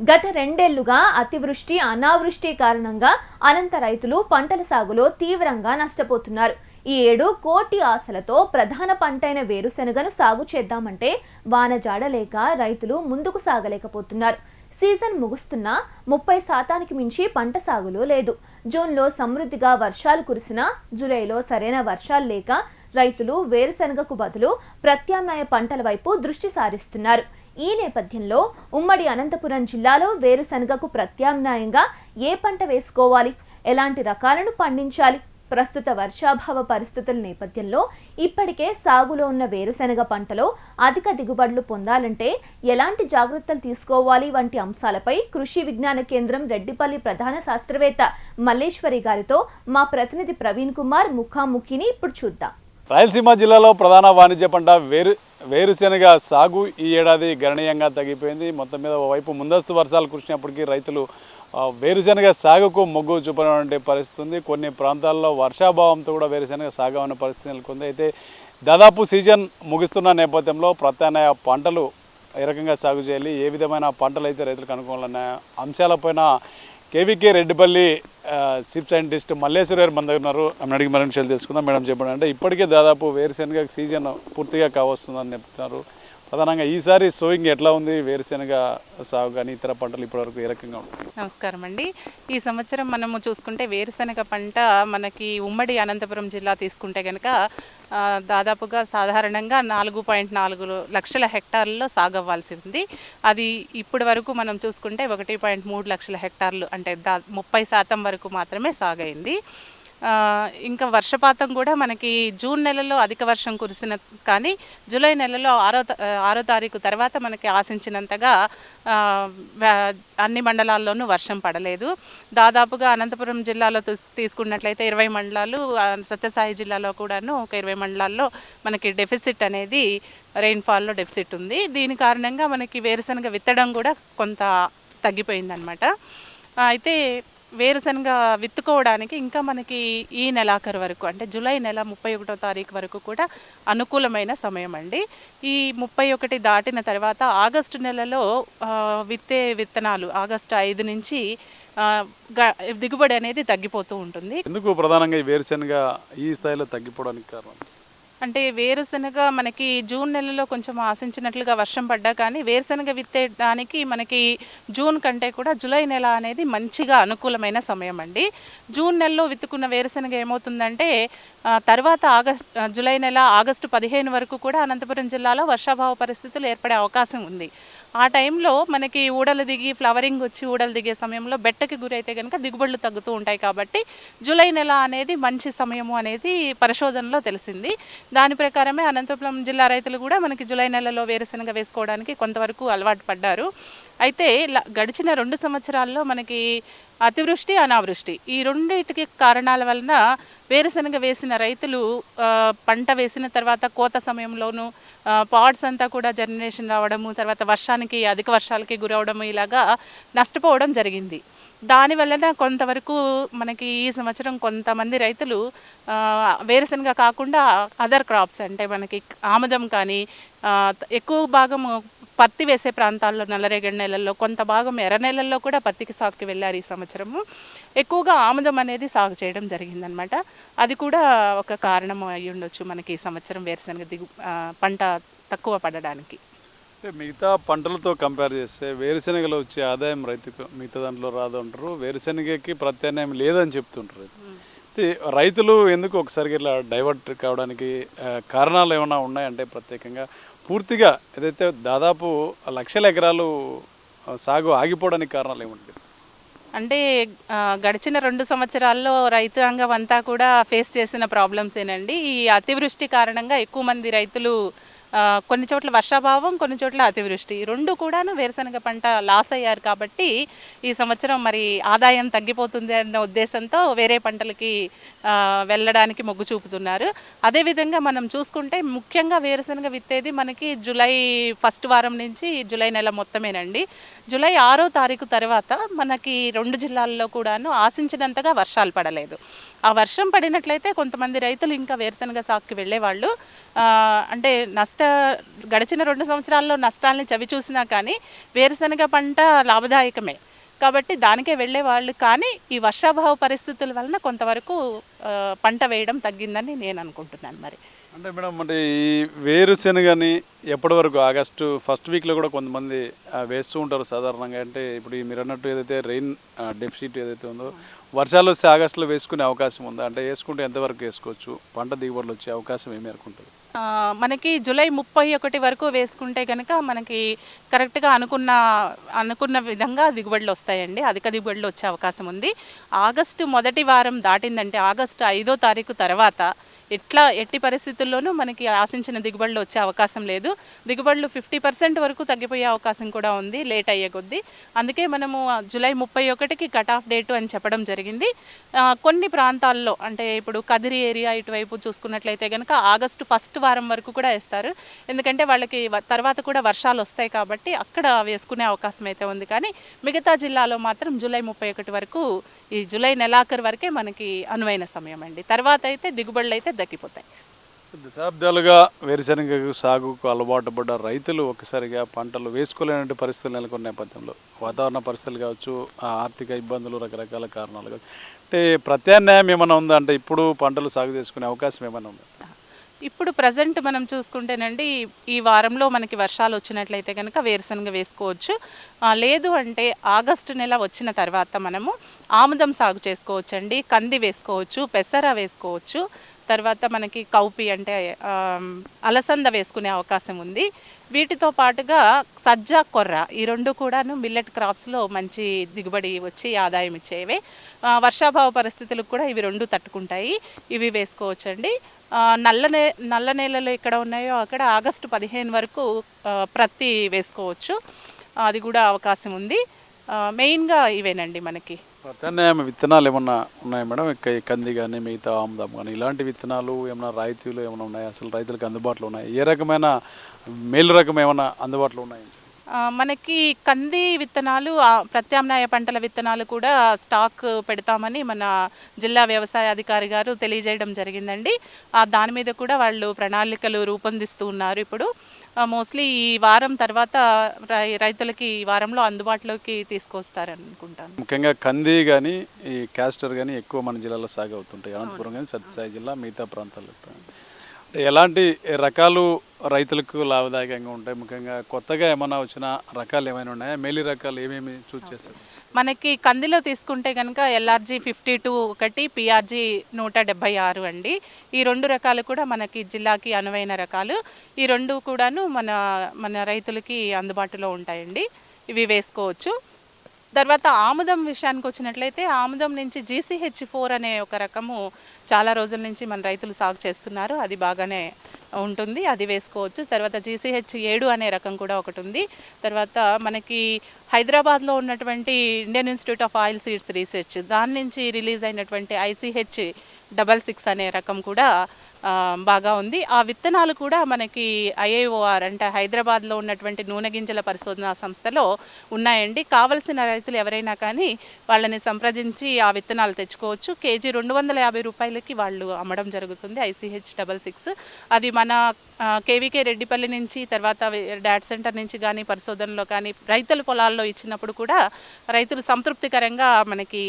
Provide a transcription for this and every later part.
గత రెండేళ్ళుగా అతివృష్టి అనావృష్టి కారణంగా అనంత రైతులు పంటల సాగులో తీవ్రంగా నష్టపోతున్నారు. ఈ ఏడు కోటి ఆశలతో ప్రధాన పంటైన వేరుశెనగను సాగు చేద్దామంటే వాన జాడలేక రైతులు ముందుకు సాగలేకపోతున్నారు. సీజన్ ముగుస్తున్నా ముప్పై శాతానికి మించి పంట సాగులో లేదు. జూన్లో సమృద్ధిగా వర్షాలు కురిసినా జూలైలో సరైన వర్షాలు లేక రైతులు వేరుశెనగకు బదులు ప్రత్యామ్నాయ పంటల వైపు దృష్టి సారిస్తున్నారు. ఈ నేపథ్యంలో ఉమ్మడి అనంతపురం జిల్లాలో వేరుశెనగకు ప్రత్యామ్నాయంగా ఏ పంట వేసుకోవాలి? ఎలాంటి రకాలను పండించాలి? ప్రస్తుత వర్షాభావ పరిస్థితుల నేపథ్యంలో ఇప్పటికే సాగులో ఉన్న వేరుశెనగ పంటలో అధిక దిగుబడులు పొందాలంటే ఎలాంటి జాగ్రత్తలు తీసుకోవాలి? వంటి అంశాలపై కృషి విజ్ఞాన కేంద్రం రెడ్డిపల్లి ప్రధాన శాస్త్రవేత్త మల్లేశ్వరి గారితో మా ప్రతినిధి ప్రవీణ్ కుమార్ ముఖాముఖిని ఇప్పుడు చూద్దాం. రాయలసీమ జిల్లాలో ప్రధాన వాణిజ్య పంట వేరు వేరుశెనగ సాగు ఈ ఏడాది గణనీయంగా తగ్గిపోయింది. మొత్తం మీద ఓవైపు ముందస్తు వర్షాలు కురిసినప్పటికీ రైతులు వేరుశెనగ సాగుకు మొగ్గు చూపినటువంటి పరిస్థితి ఉంది. కొన్ని ప్రాంతాల్లో వర్షాభావంతో కూడా వేరుశెనగ సాగు అనే పరిస్థితి నెలకొంది. అయితే దాదాపు సీజన్ ముగిస్తున్న నేపథ్యంలో ప్రత్యామ్నాయ పంటలు ఏ రకంగా సాగు చేయాలి ఏ విధమైన పంటలు అయితే రైతులకు అనుకూలమైన అంశాలపైన KVK Reddipalli chief scientist Malleshwara గారు మన దగ్గర ఉన్నారు. ఆమె అడిగి మరిన్ని విషయాలు తెలుసుకుందాం. మేడం చెప్పండి. అంటే ఇప్పటికే దాదాపు వేరుశెనగ సీజన్ పూర్తిగా కావస్తుందని చెప్తున్నారు. ప్రధానంగా ఈసారి సోయింగ్ ఎట్లా ఉంది? వేరుశెనగ సాగు కానీ ఇతర పంటలు ఇప్పటివరకు ఏ రకంగా నమస్కారం అండి. ఈ సంవత్సరం మనము చూసుకుంటే వేరుశెనగ పంట మనకి ఉమ్మడి అనంతపురం జిల్లా తీసుకుంటే కనుక దాదాపుగా సాధారణంగా నాలుగు పాయింట్ నాలుగు లక్షల హెక్టార్లలో సాగు అవ్వాల్సి ఉంది అది ఇప్పటి వరకు మనం చూసుకుంటే ఒకటి పాయింట్ మూడు లక్షల హెక్టార్లు అంటే దా ముప్పై శాతం వరకు మాత్రమే సాగైంది. ఇంకా వర్షపాతం కూడా మనకి జూన్ నెలలో అధిక వర్షం కురిసిన కానీ జూలై నెలలో ఆరో త- ఆరో తారీఖు తర్వాత మనకి ఆశించినంతగా అన్ని మండలాల్లోనూ వర్షం పడలేదు. దాదాపుగా అనంతపురం జిల్లాలో తీస్- తీసుకున్నట్లయితే ఇరవై మండలాలు సత్యసాయి జిల్లాలో కూడాను ఒక ఇరవై మండలాల్లో మనకి డెఫిసిట్ అనేది రెయిన్ఫాల్లో డెఫిసిట్ ఉంది. దీని కారణంగా మనకి వేరుశనగ విత్తడం కూడా కొంత తగ్గిపోయిందనమాట అయితే వేరుశనగ విత్తుకోవడానికి ఇంకా మనకి ఈ నెలాఖరు వరకు అంటే జూలై నెల ముప్పై ఒకటో తారీఖు వరకు కూడా అనుకూలమైన సమయం అండి. ఈ ముప్పై ఒకటి దాటిన తర్వాత ఆగస్టు నెలలో విత్తే విత్తనాలు ఆగస్టు ఐదు నుంచి దిగుబడి అనేది తగ్గిపోతూ ఉంటుంది. ఎందుకు ప్రధానంగా ఈ వేరుశెనగ ఈ స్థాయిలో తగ్గిపోవడానికి కారణం? అంటే వేరుశనగ మనకి జూన్ నెలలో కొంచెం ఆశించినట్లుగా వర్షం పడ్డా కానీ వేరుశనగ విత్తేయడానికి మనకి జూన్ కంటే కూడా జూలై నెల అనేది మంచిగా అనుకూలమైన సమయం అండి జూన్ నెలలో విత్తుకున్న వేరుశనగ ఏమవుతుందంటే తర్వాత ఆగస్ట్ జూలై నెల ఆగస్టు పదిహేను వరకు కూడా అనంతపురం జిల్లాలో వర్షాభావ పరిస్థితులు ఏర్పడే అవకాశం ఉంది. ఆ టైంలో మనకి ఊడలు దిగి ఫ్లవరింగ్ వచ్చి ఊడలు దిగే సమయంలో బెట్టకి గురైతే కనుక దిగుబడులు తగ్గుతూ ఉంటాయి కాబట్టి జూలై నెల అనేది మంచి సమయము అనేది పరిశోధనలో తెలిసింది. దాని ప్రకారమే అనంతపురం జిల్లా రైతులు కూడా మనకి జూలై నెలలో వేరుశనగ వేసుకోవడానికి కొంతవరకు అలవాటు పడ్డారు. అయితే గడిచిన రెండు సంవత్సరాల్లో మనకి అతివృష్టి అనావృష్టి ఈ రెండింటికి కారణాల వలన వేరుశనగ వేసిన రైతులు పంట వేసిన తర్వాత కోత సమయంలోనూ పాడ్స్ అంతా కూడా జనరేషన్ రావడము తర్వాత వర్షానికి అధిక వర్షాలకి గురవడము ఇలాగా నష్టపోవడం జరిగింది. దాని వలన కొంతవరకు మనకి ఈ సంవత్సరం కొంతమంది రైతులు వేరుశనగ కాకుండా అదర్ క్రాప్స్ అంటే మనకి ఆముదం కానీ ఎక్కువ భాగం పత్తి వేసే ప్రాంతాల్లో నల్లరేగడి నెలల్లో కొంత భాగం ఎర్ర నెలల్లో కూడా పత్తికి సాగుకి వెళ్ళారు ఈ సంవత్సరము. ఎక్కువగా ఆముదం అనేది సాగు చేయడం జరిగిందనమాట అది కూడా ఒక కారణం అయి ఉండొచ్చు మనకి ఈ సంవత్సరం వేరుశనగ దిగు పంట తక్కువ పడడానికి. మిగతా పంటలతో కంపేర్ చేస్తే వేరుశెనగలో వచ్చే ఆదాయం రైతుకు మిగతా దాంట్లో రాదు అంటారు వేరుశెనగకి ప్రత్యామ్నాయం లేదని చెప్తుంటారు. రైతులు ఎందుకు ఒకసారి ఇట్లా డైవర్ట్ కావడానికి కారణాలు ఏమైనా ఉన్నాయంటే ప్రత్యేకంగా పూర్తిగా ఏదైతే దాదాపు లక్షల ఎకరాలు సాగు ఆగిపోవడానికి కారణాలు ఏముంటాయి? అంటే గడిచిన రెండు సంవత్సరాల్లో రైతాంగం అంతా కూడా ఫేస్ చేసిన ప్రాబ్లమ్స్ ఏనండి. ఈ అతివృష్టి కారణంగా ఎక్కువ మంది రైతులు కొన్ని చోట్ల వర్షాభావం కొన్ని చోట్ల అతివృష్టి. రెండు కూడాను వేరుశనగ పంట లాస్ అయ్యారు కాబట్టి ఈ సంవత్సరం మరి ఆదాయం తగ్గిపోతుంది అన్న ఉద్దేశంతో వేరే పంటలకి వెళ్ళడానికి మొగ్గు చూపుతున్నారు. అదేవిధంగా మనం చూసుకుంటే ముఖ్యంగా వేరుశనగ విత్తేది మనకి జూలై ఫస్ట్ వారం నుంచి జూలై నెల మొత్తమేనండి. జూలై ఆరో తారీఖు తర్వాత మనకి రెండు జిల్లాల్లో కూడాను ఆశించినంతగా వర్షాలు పడలేదు. ఆ వర్షం పడినట్లయితే కొంతమంది రైతులు ఇంకా వేరుశనగ సాగుకి వెళ్ళేవాళ్ళు. అంటే నష్ట గడిచిన రెండు సంవత్సరాల్లో నష్టాలని చవి చూసినా కానీ వేరుశనగ పంట లాభదాయకమే. కాబట్టి దానికే వెళ్ళే వాళ్ళు కానీ ఈ వర్షాభావ పరిస్థితుల వలన కొంతవరకు పంట వేయడం తగ్గిందని నేను అనుకుంటున్నాను మరి. అంటే మేడం అంటే ఈ వేరుశనగని ఎప్పటి వరకు ఆగస్టు ఫస్ట్ వీక్లో కూడా కొంతమంది వేస్తూ ఉంటారు సాధారణంగా. అంటే ఇప్పుడు మీరు అన్నట్టు ఏదైతే రెయిన్ డెఫిసిట్ ఏదైతే ఉందో వర్షాలు వస్తే ఆగస్టులో వేసుకునే అవకాశం ఉందా? అంటే వేసుకుంటే ఎంతవరకు వేసుకోవచ్చు? పంట దిగుబడులు వచ్చే అవకాశం ఏమి అనుకుంటుంది మనకి జూలై ముప్పై ఒకటి వరకు వేసుకుంటే కనుక మనకి కరెక్ట్గా అనుకున్న అనుకున్న విధంగా దిగుబడులు వస్తాయండి. అధిక దిగుబడులు వచ్చే అవకాశం ఉంది. ఆగస్టు మొదటి వారం దాటిందంటే ఆగస్టు ఐదో తారీఖు తర్వాత ఎట్లా ఎట్టి పరిస్థితుల్లోనూ మనకి ఆశించిన దిగుబడులు వచ్చే అవకాశం లేదు. దిగుబడులు ఫిఫ్టీ పర్సెంట్ వరకు తగ్గిపోయే అవకాశం కూడా ఉంది. లేట్ అయ్యే కొద్దీ. అందుకే మనము జూలై ముప్పై ఒకటికి కట్ ఆఫ్ డేటు అని చెప్పడం జరిగింది. కొన్ని ప్రాంతాల్లో అంటే ఇప్పుడు కదిరి ఏరియా ఇటువైపు చూసుకున్నట్లయితే కనుక ఆగస్టు ఫస్ట్ వారం వరకు కూడా వేస్తారు. ఎందుకంటే వాళ్ళకి తర్వాత కూడా వర్షాలు వస్తాయి కాబట్టి అక్కడ వేసుకునే అవకాశం అయితే ఉంది. కానీ మిగతా జిల్లాలో మాత్రం జూలై ముప్పై ఒకటి వరకు ఈ జూలై నెలాఖరు వరకే మనకి అనువైన సమయం అండి. తర్వాత అయితే దిగుబడులు అయితే దక్కిపోతాయి దశాబ్దాలుగా వేరుశనగ సాగుకు అలవాటు పడ్డ రైతులు ఒక్కసారిగా పంటలు వేసుకోలేనటువంటి పరిస్థితులు నెలకొన్న నేపథ్యంలో వాతావరణ పరిస్థితులు కావచ్చు ఆర్థిక ఇబ్బందులు రకరకాల కారణాలు కావచ్చు. అంటే ప్రత్యామ్నాయం ఏమైనా ఉందా? అంటే ఇప్పుడు పంటలు సాగు చేసుకునే అవకాశం ఏమైనా ఉందా? ఇప్పుడు ప్రజెంట్ మనం చూసుకుంటేనండి ఈ వారంలో మనకి వర్షాలు వచ్చినట్లయితే కనుక వేరుశనగ వేసుకోవచ్చు. లేదు అంటే ఆగస్టు నెల వచ్చిన తర్వాత మనము ఆముదం సాగు చేసుకోవచ్చు అండి కంది వేసుకోవచ్చు పెసర వేసుకోవచ్చు. తర్వాత మనకి కౌపి అంటే అలసంద వేసుకునే అవకాశం ఉంది. వీటితో పాటుగా సజ్జ కొర్ర ఈ రెండు కూడాను మిల్లెట్ క్రాప్స్లో మంచి దిగుబడి వచ్చి ఆదాయం ఇచ్చేవే. వర్షాభావ పరిస్థితులకు కూడా ఇవి రెండు తట్టుకుంటాయి. ఇవి వేసుకోవచ్చండి. నల్ల నే నల్ల నేలలు ఎక్కడ ఉన్నాయో అక్కడ ఆగస్టు పదిహేను వరకు ప్రత్తి వేసుకోవచ్చు. అది కూడా అవకాశం ఉంది. మెయిన్గా ఇవేనండి మనకి. ప్రత్యామ్నాయం విత్తనాలు ఏమన్నా ఉన్నాయా మేడం? కంది కానీ మిగతా ఆముదం కానీ ఇలాంటి విత్తనాలు ఏమైనా రాయితీలు ఏమైనా ఉన్నాయా? అసలు రైతులకు అందుబాటులో ఉన్నాయి? ఏ రకమైన మేలు రకం ఏమైనా అందుబాటులో ఉన్నాయి? మనకి కంది విత్తనాలు ప్రత్యామ్నాయ పంటల విత్తనాలు కూడా స్టాక్ పెడతామని మన జిల్లా వ్యవసాయ అధికారి గారు తెలియజేయడం జరిగిందండి. ఆ, దాని మీద కూడా వాళ్ళు ప్రణాళికలు రూపొందిస్తూ ఉన్నారు ఇప్పుడు. మోస్ట్లీ ఈ వారం తర్వాత రై- రైతులకి ఈ వారంలో అందుబాటులోకి తీసుకొస్తారని అనుకుంటాను ముఖ్యంగా కంది కానీ ఈ క్యాస్టర్ కానీ ఎక్కువ మన జిల్లాలో సాగు అవుతుంటాయి. అనంతపురం కానీ సత్యసాయి జిల్లా మిగతా ప్రాంతాల్లో. ఎలాంటి రకాలు రైతులకు లాభదాయకంగా ఉంటాయి? ముఖ్యంగా కొత్తగా ఏమైనా వచ్చిన రకాలు ఏమైనా ఉన్నాయా? మేలి రకాలు ఏమేమి చూస్ చేస్తారు? మనకి కందిలో తీసుకుంటే కనుక ఎల్ఆర్జీ ఫిఫ్టీ టూ ఒకటి పిఆర్జీ నూట డెబ్బై ఆరు అండి. ఈ రెండు రకాలు కూడా మనకి జిల్లాకి అనువైన రకాలు. ఈ రెండు కూడాను మన మన రైతులకి అందుబాటులో ఉంటాయండి. ఇవి వేసుకోవచ్చు. తర్వాత ఆముదం విషయానికి వచ్చినట్లయితే ఆముదం నుంచి జీసీహెచ్ ఫోర్ అనే ఒక రకము చాలా రోజుల నుంచి మన రైతులు సాగు చేస్తున్నారు. అది బాగానే ఉంటుంది. అది వేసుకోవచ్చు. తర్వాత జీసీహెచ్ ఏడు అనే రకం కూడా ఒకటి ఉంది. తర్వాత మనకి హైదరాబాద్లో ఉన్నటువంటి Indian Institute of Oil Seeds Research దాని నుంచి రిలీజ్ అయినటువంటి ఐసీహెచ్ డబల్ సిక్స్ అనే రకం కూడా బాగా ఉంది. ఆ విత్తనాలు కూడా మనకి ఐఐఓఆర్ అంటే హైదరాబాద్లో ఉన్నటువంటి నూనె గింజల పరిశోధన సంస్థలో ఉన్నాయండి. కావలసిన రైతులు ఎవరైనా కానీ వాళ్ళని సంప్రదించి ఆ విత్తనాలు తెచ్చుకోవచ్చు. కేజీ రెండు వందల యాభై రూపాయలకి వాళ్ళు అమ్మడం జరుగుతుంది. ICH double six. అది మన కేవీకే రెడ్డిపల్లి నుంచి తర్వాత డాట్ సెంటర్ నుంచి కానీ పరిశోధనలో కానీ రైతుల పొలాల్లో ఇచ్చినప్పుడు కూడా రైతులు సంతృప్తికరంగా మనకి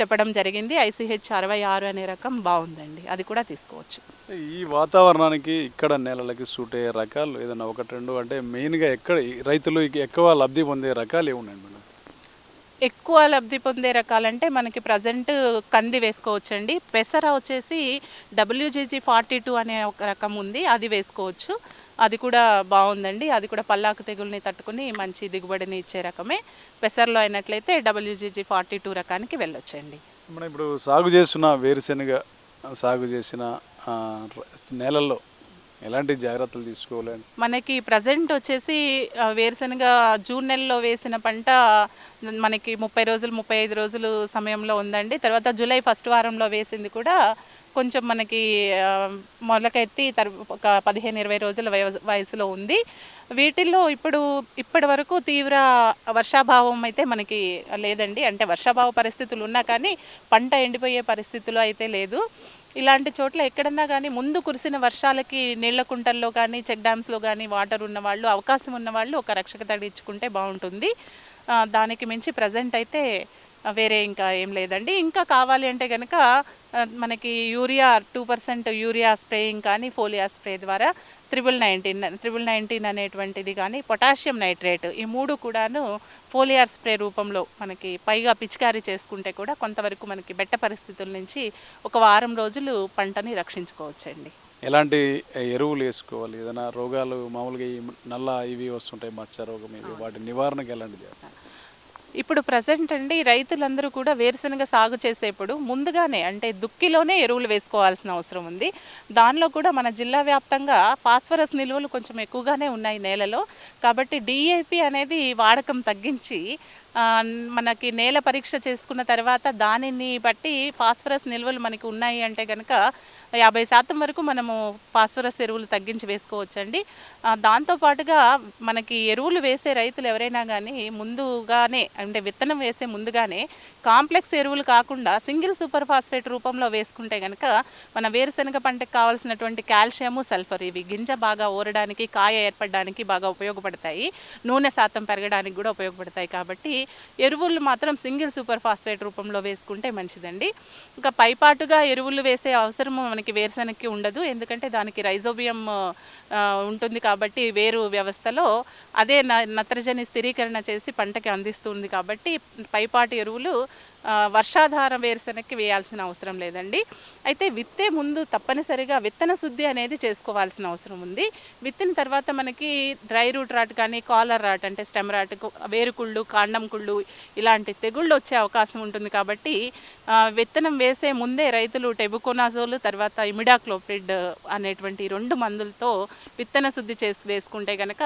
చెప్పడం జరిగింది. ఐసీహెచ్ అరవై ఆరు అనే రకం బాగుందండి. అది కూడా తీసుకోవచ్చు. ఈ వాతావరణానికి ఇక్కడ నేలలకి సూట్ అయ్యే రకాలు ఏదైనా ఒకటి రెండు అంటే మెయిన్గా ఎక్కడ రైతులు ఎక్కువ లబ్ధి పొందే రకాలు ఏమున్నాయండి మేడం? ఎక్కువ లబ్ధి పొందే రకాలంటే మనకి ప్రజెంట్ కంది వేసుకోవచ్చండి. పెసర వచ్చేసి డబ్ల్యూజీజీ ఫార్టీ టూ అనే ఒక రకం ఉంది అది వేసుకోవచ్చు. అది కూడా బాగుందండి. అది కూడా పల్లాకు తెగుల్ని తట్టుకుని మంచి దిగుబడిని ఇచ్చే రకమే. పెసర్లో అయినట్లయితే డబ్ల్యూజీజీ ఫార్టీ టూ రకానికి వెళ్ళొచ్చండి. మనం ఇప్పుడు సాగు చేస్తున్న వేరుశెనగ సాగు చేసిన నేలల్లో ఎలాంటి జాగ్రత్తలు తీసుకోవాలి మనకి ప్రజెంట్ వచ్చేసి వేరుశనగ జూన్ నెలలో వేసిన పంట మనకి ముప్పై రోజులు ముప్పై ఐదు రోజులు సమయంలో ఉందండి. తర్వాత జూలై ఫస్ట్ వారంలో వేసింది కూడా కొంచెం మనకి మొలకెత్తి తర్ ఒక పదిహేను ఇరవై రోజుల వయసులో ఉంది. వీటిల్లో ఇప్పుడు ఇప్పటి వరకు తీవ్ర వర్షాభావం అయితే మనకి లేదండి. అంటే వర్షాభావ పరిస్థితులు ఉన్నా కానీ పంట ఎండిపోయే పరిస్థితులు అయితే లేదు. ఇలాంటి చోట్ల ఎక్కడన్నా కానీ ముందు కురిసిన వర్షాలకి నీళ్ళ కుంటల్లో కానీ చెక్ డ్యామ్స్లో కానీ వాటర్ ఉన్న వాళ్ళు అవకాశం ఉన్న వాళ్ళు ఒక రక్షక తడి ఇచ్చుకుంటే బాగుంటుంది. దానికి మించి ప్రజెంట్ అయితే వేరే ఇంకా ఏం లేదండి. ఇంకా కావాలి అంటే కనుక మనకి urea two percent urea spraying కానీ ఫోలియా స్ప్రే ద్వారా త్రిబుల్ నైన్టీన్ త్రిబుల్ నైన్టీన్ అనేటువంటిది కానీ పొటాషియం నైట్రేట్ ఈ మూడు కూడాను ఫోలియార్ స్ప్రే రూపంలో మనకి పైగా పిచికారీ చేసుకుంటే కూడా కొంతవరకు మనకి బెట్ట పరిస్థితుల నుంచి ఒక వారం రోజులు పంటని రక్షించుకోవచ్చండి. ఎలాంటి ఎరువులు వేసుకోవాలి? ఏదైనా రోగాలు మామూలుగా ఈ నల్ల ఇవి వస్తుంటాయి మచ్చ రోగం ఇవి వాటి నివారణకు ఎలాంటి జాగ్రత్తలు? ఇప్పుడు ప్రజెంట్ అండి రైతులందరూ కూడా వేరుశనగ సాగు చేసేప్పుడు ముందుగానే అంటే దుక్కిలోనే ఎరువులు వేసుకోవాల్సిన అవసరం ఉంది. దానిలో కూడా మన జిల్లా వ్యాప్తంగా ఫాస్ఫరస్ నిల్వలు కొంచెం ఎక్కువగానే ఉన్నాయి నేలలో. కాబట్టి డిఏపి అనేది వాడకం తగ్గించి మనకి నేల పరీక్ష చేసుకున్న తర్వాత దానిని బట్టి ఫాస్ఫరస్ నిల్వలు మనకి ఉన్నాయి అంటే కనుక యాభై శాతం వరకు మనము ఫాస్ఫరస్ ఎరువులు తగ్గించి వేసుకోవచ్చండి. దాంతోపాటుగా మనకి ఎరువులు వేసే రైతులు ఎవరైనా కానీ ముందుగానే అంటే విత్తనం వేసే ముందుగానే కాంప్లెక్స్ ఎరువులు కాకుండా సింగిల్ సూపర్ ఫాస్ఫేట్ రూపంలో వేసుకుంటే కనుక మన వేరుశనగ పంటకు కావాల్సినటువంటి కాల్షియము సల్ఫర్ ఇవి గింజ బాగా ఊరడానికి కాయ ఏర్పడడానికి బాగా ఉపయోగపడతాయి. నూనె శాతం పెరగడానికి కూడా ఉపయోగపడతాయి కాబట్టి ఎరువులు మాత్రం సింగిల్ సూపర్ ఫాస్ఫేట్ రూపంలో వేసుకుంటే మంచిదండి. ఇంకా పైపాటుగా ఎరువులు వేసే అవసరం మనకి వేరుశనగకి ఉండదు. ఎందుకంటే దానికి రైజోబియం ఉంటుంది కాబట్టి వేరు వ్యవస్థలో అదే నత్రజని స్థిరీకరణ చేసి పంటకి అందిస్తుంది కాబట్టి పైపాటి ఎరువులు వర్షాధార వేరుశనగకి వేయాల్సిన అవసరం లేదండి. అయితే విత్తే ముందు తప్పనిసరిగా విత్తన శుద్ధి అనేది చేసుకోవాల్సిన అవసరం ఉంది. విత్తిన తర్వాత మనకి డ్రై రూట్ రాట్ కానీ కాలర్ రాట్ అంటే స్టెమ్ రాట్ వేరుకుళ్ళు కాండం కుళ్ళు ఇలాంటి తెగుళ్ళు వచ్చే అవకాశం ఉంటుంది కాబట్టి విత్తనం వేసే ముందే రైతులు టెబుకోనాజోల్ తర్వాత ఇమిడాక్లోప్రిడ్ అనేటువంటి రెండు మందులతో విత్తన శుద్ధి చేసి వేసుకుంటే కనుక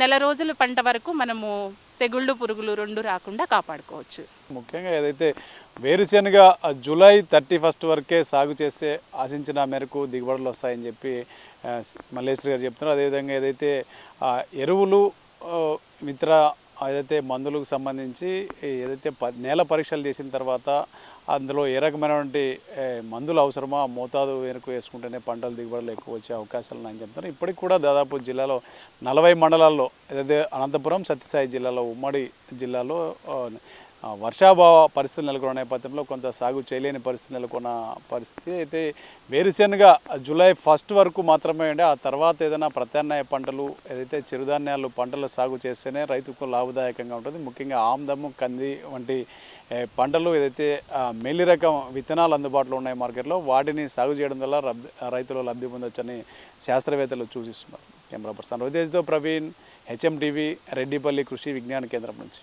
నెల రోజుల పంట వరకు మనము తెగుళ్ళు పురుగులు రెండు రాకుండా కాపాడుకోవచ్చు. ముఖ్యంగా ఏదైతే వేరుశెనగ జూలై థర్టీ ఫస్ట్ వరకే సాగు చేస్తే ఆశించిన మేరకు దిగుబడులు వస్తాయని చెప్పి మల్లేశ్వరి గారు చెప్తున్నారు. అదేవిధంగా ఏదైతే ఎరువులు మిత్ర ఏదైతే మందులకు సంబంధించి ఏదైతే ప నేల పరీక్షలు చేసిన తర్వాత అందులో ఏ రకమైనటువంటి మందులు అవసరమో ఆ మోతాదు వెనుక వేసుకుంటేనే పంటలు దిగుబడులు ఎక్కువ వచ్చే అవకాశాలు నేను చెప్తున్నాను ఇప్పటికి కూడా దాదాపు జిల్లాలో నలభై మండలాల్లో ఏదైతే అనంతపురం సత్యసాయి జిల్లాలో ఉమ్మడి జిల్లాలో వర్షాభావ పరిస్థితులు నెలకొన్న నేపథ్యంలో కొంత సాగు చేయలేని పరిస్థితి నెలకొన్న పరిస్థితి అయితే వేరుశెనగ జూలై ఫస్ట్ వరకు మాత్రమే ఉండే ఆ తర్వాత ఏదైనా ప్రత్యామ్నాయ పంటలు ఏదైతే చిరుధాన్యాలు పంటలు సాగు చేస్తేనే రైతుకు లాభదాయకంగా ఉంటుంది. ముఖ్యంగా ఆమ్దము కంది వంటి పంటలు ఏదైతే మెల్లి రకం విత్తనాలు అందుబాటులో ఉన్నాయి మార్కెట్లో వాటిని సాగు చేయడం వల్ల రైతులు లబ్ధి పొందొచ్చని శాస్త్రవేత్తలు సూచిస్తున్నారు. కెమెరా పర్సన్ రవితేజ్తో ప్రవీణ్ హెచ్ఎండివి రెడ్డిపల్లి కృషి విజ్ఞాన కేంద్రం నుంచి.